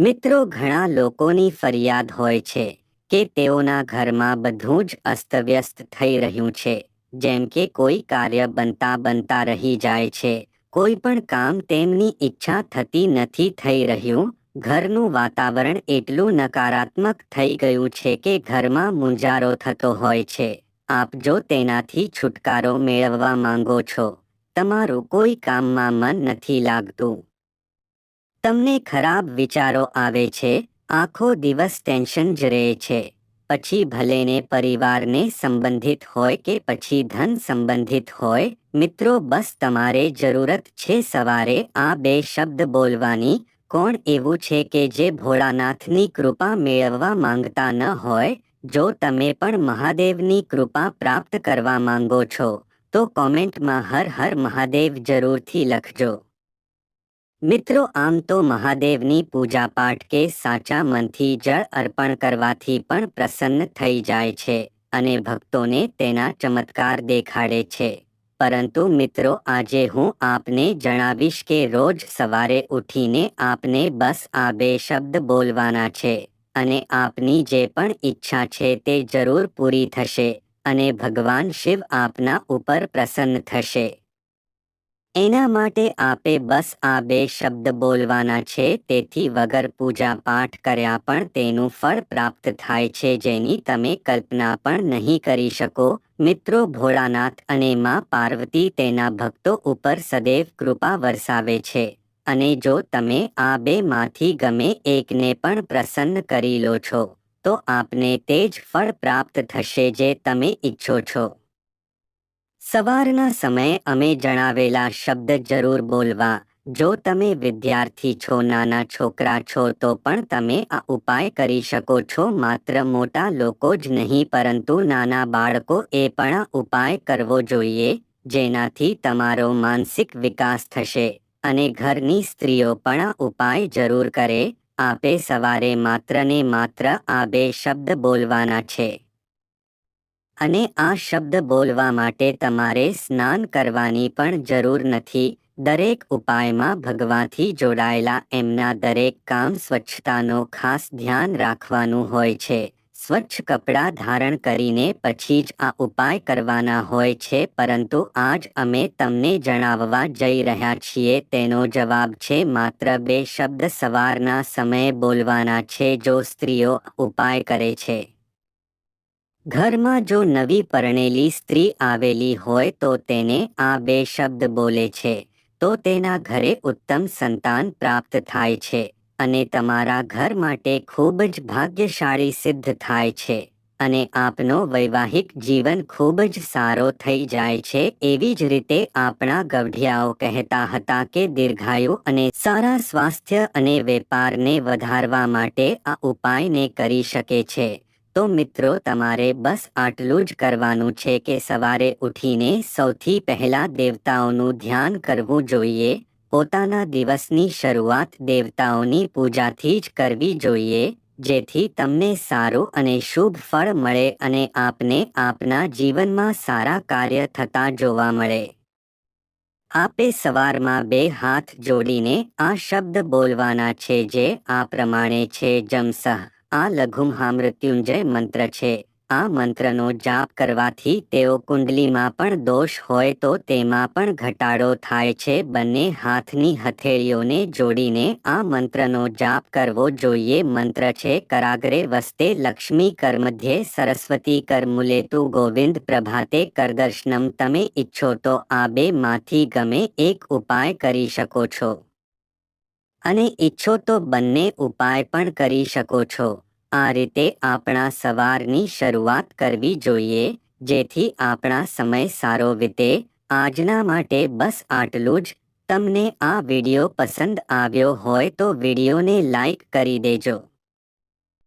મિત્રો, ઘણા લોકોની ફરિયાદ હોય છે કે તેઓના ઘરમાં બધું જ અસ્તવ્યસ્ત થઈ રહ્યું છે. જેમ કે કોઈ કાર્ય બનતા બનતા રહી જાય છે. કોઈ પણ કામ તેમની ઈચ્છા થતી નથી થઈ રહ્યું. ઘરનું વાતાવરણ એટલું નકારાત્મક થઈ ગયું છે કે ઘરમાં મુંજારો થતો હોય છે. આપ જો તેનાથી છુટકારો મેળવવા માંગો છો, તમારું કોઈ કામમાં મન નથી લાગતું. તમને ખરાબ વિચારો આવે છે, આખો દિવસ ટેન્શન જ રહે છે. પછી ભલેને પરિવારને સંબંધિત હોય કે પછી ધન સંબંધિત હોય, મિત્રો બસ તમારે જરૂરત છે સવારે આ બે શબ્દ બોલવાની, કોણ એવું છે કે જે ભોળાનાથની કૃપા મેળવવા માંગતા ન હોય, જો તમે પણ મહાદેવની કૃપા પ્રાપ્ત કરવા માંગો છો, તો કોમેન્ટમાં હર હર મહાદેવ જરૂરથી લખજો. મિત્રો, આમ તો મહાદેવની પૂજા પાઠ કે સાચા મનથી જળ અર્પણ કરવાથી પણ પ્રસન્ન થઈ જાય છે અને ભક્તોને તેના ચમત્કાર દેખાડે છે. પરંતુ મિત્રો, આજે હું આપને જણાવીશ કે રોજ સવારે ઉઠીને આપને બસ આ બે શબ્દ બોલવાના છે અને આપની જે પણ ઈચ્છા છે તે જરૂર પૂરી થશે અને ભગવાન શિવ આપના ઉપર પ્રસન્ન થશે. એના માટે આપે બસ આ બે શબ્દ બોલવાના છે, તેથી વગર પૂજા પાઠ કર્યા પણ તેનું ફળ પ્રાપ્ત થાય છે જેની તમે કલ્પના પણ નહીં કરી શકો. મિત્રો, ભોળાનાથ અને માં પાર્વતી તેના ભક્તો ઉપર સદૈવ કૃપા વરસાવે છે. અને જો તમે આ બેમાંથી ગમે એકને પણ પ્રસન્ન કરી લો છો, તો આપને તે જ ફળ પ્રાપ્ત થશે જે તમે ઈચ્છો છો. સવારના સમયે અમે જણાવેલા શબ્દ જરૂર બોલવા. જો તમે વિદ્યાર્થી છો, નાના છોકરા છો, તો પણ તમે આ ઉપાય કરી શકો છો. માત્ર મોટા લોકો જ નહીં, પરંતુ નાના બાળકો એ પણ ઉપાય કરવો જોઈએ, જેનાથી તમારો માનસિક વિકાસ થશે અને ઘરની સ્ત્રીઓ પણ આ ઉપાય જરૂર કરે. આપે સવારે માત્ર ને માત્ર આ બે શબ્દ બોલવાના છે. અને આ શબ્દ બોલવા માટે તમારે સ્નાન કરવાની પણ જરૂર નથી. દરેક ઉપાયમાં ભગવાનથી જોડાયેલા એમના દરેક કામ સ્વચ્છતાનો ખાસ ધ્યાન રાખવાનું હોય છે. સ્વચ્છ કપડાં ધારણ કરીને પછી જ આ ઉપાય કરવાના હોય છે, પરંતુ આજ અમે તમને જણાવવા જઈ રહ્યા છીએ. તેનો જવાબ છે, માત્ર બે શબ્દ સવારના સમયે બોલવાના છે, જો સ્ત્રીઓ ઉપાય કરે છે. ઘરમાં જો નવી પરણેલી સ્ત્રી આવેલી હોય તો તેને આ બે શબ્દ બોલે છે. તો તેના ઘરે ઉત્તમ સંતાન પ્રાપ્ત થાય છે અને તમારા ઘર માટે ખૂબ જ ભાગ્યશાળી સિદ્ધ થાય છે અને આપનો વૈવાહિક જીવન ખૂબ જ સારો થઈ જાય છે એવી જ રીતે આપણા ગવઢિયાઓ કહેતા હતા કે દીર્ઘાયુ અને સારા સ્વાસ્થ્ય અને વેપારને વધારવા માટે આ ઉપાયને કરી શકે છે. તો મિત્રો, તમારે બસ આટલું જ કરવાનું છે કે સવારે ઉઠીને સૌથી પહેલા દેવતાઓનું ધ્યાન કરવું જોઈએ, પોતાના દિવસની શરૂઆત દેવતાઓની પૂજાથી જ કરવી જોઈએ, જેથી તમને સારું અને શુભ ફળ મળે અને આપને આપના જીવનમાં સારા કાર્ય થતા જોવા મળે. આપે સવારમાં બે હાથ જોડીને આ શબ્દ બોલવાના છે જે આ પ્રમાણે છે જમસહ. આ લઘુમહામૃત્યુંજય મંત્ર છે. આ મંત્રનો જાપ કરવાથી તેઓ કુંડલીમાં પણ દોષ હોય તો તેમાં પણ ઘટાડો થાય છે. બંને હાથની હથેળીઓને જોડીને આ મંત્રનો જાપ કરવો જોઈએ. મંત્ર છે, કરાગરે વસ્તે લક્ષ્મી કર મધ્યે સરસ્વતી કર મુલેતુ ગોવિંદ પ્રભાતે કરદર્શનમ. તમે ઈચ્છો તો આ બે માંથી ગમે એક ઉપાય કરી શકો છો. અને ઈચ્છો તો બંને ઉપાય પણ કરી શકો છો. આ રીતે આપણા સવારની શરૂઆત કરવી જોઈએ, જેથી આપણા સમય સારો વીતે. આજના માટે બસ આટલું જ. તમને આ વીડિયો પસંદ આવ્યો હોય તો વિડીયોને લાઈક કરી દેજો.